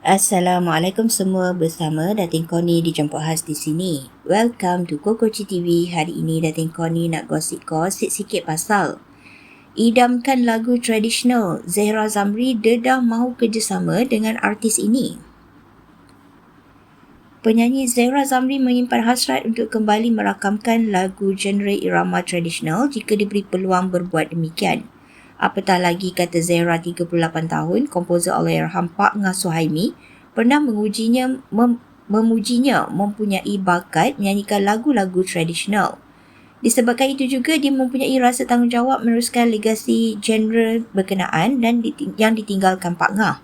Assalamualaikum semua bersama Datin Koni di Jemput Khas di sini. Welcome to Kokoci TV. Hari ini Datin Koni nak gosip-gosip sikit pasal idamkan lagu tradisional Zehra Zamri dedah mahu kerjasama dengan artis ini. Penyanyi Zehra Zamri menyimpan hasrat untuk kembali merakamkan lagu genre irama tradisional jika diberi peluang berbuat demikian. Apatah lagi kata Zahra 38 tahun, komposer Allahyarham Pak Ngah Suhaimi pernah mengujinya mem, memujinya mempunyai bakat menyanyikan lagu-lagu tradisional. Disebabkan itu juga dia mempunyai rasa tanggungjawab meneruskan legasi genre berkenaan dan diting- yang ditinggalkan Pak Ngah.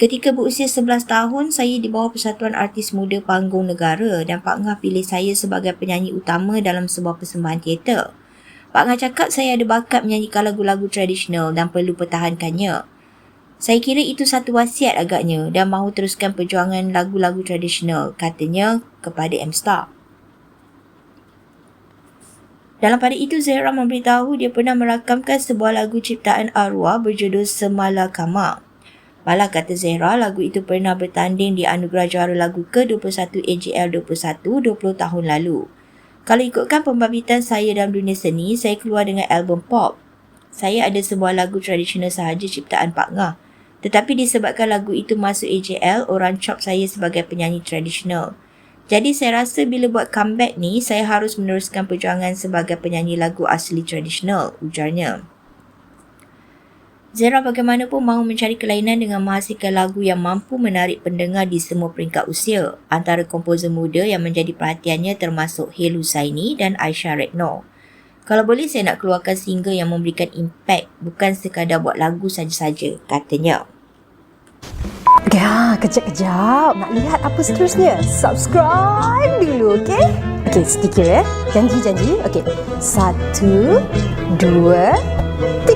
Ketika berusia 11 tahun, saya di bawah Persatuan Artis Muda Panggung Negara dan Pak Ngah pilih saya sebagai penyanyi utama dalam sebuah persembahan teater. Pak Ngah cakap saya ada bakat menyanyikan lagu-lagu tradisional dan perlu pertahankannya. Saya kira itu satu wasiat agaknya dan mahu teruskan perjuangan lagu-lagu tradisional, katanya kepada M-Star. Dalam pada itu, Zahra memberitahu dia pernah merakamkan sebuah lagu ciptaan arwah berjudul Semala Kama. Malah kata Zahra, lagu itu pernah bertanding di Anugerah Juara Lagu ke-21 AJL 21 20 tahun lalu. Kalau ikutkan pembabitan saya dalam dunia seni, saya keluar dengan album pop. Saya ada sebuah lagu tradisional sahaja ciptaan Pak Ngah. Tetapi disebabkan lagu itu masuk AJL, orang cop saya sebagai penyanyi tradisional. Jadi saya rasa bila buat comeback ni, saya harus meneruskan perjuangan sebagai penyanyi lagu asli tradisional, ujarnya. Zara bagaimanapun mahu mencari kelainan dengan menghasilkan lagu yang mampu menarik pendengar di semua peringkat usia. Antara komposer muda yang menjadi perhatiannya termasuk Helu Saini dan Aisyah Retno. Kalau boleh saya nak keluarkan single yang memberikan impact bukan sekadar buat lagu saja-saja, katanya. Ya, kejap-kejap. Nak lihat apa seterusnya? Subscribe dulu, okey? Okey, sedikit ya. Janji-janji. Okey. Satu, dua, tiga.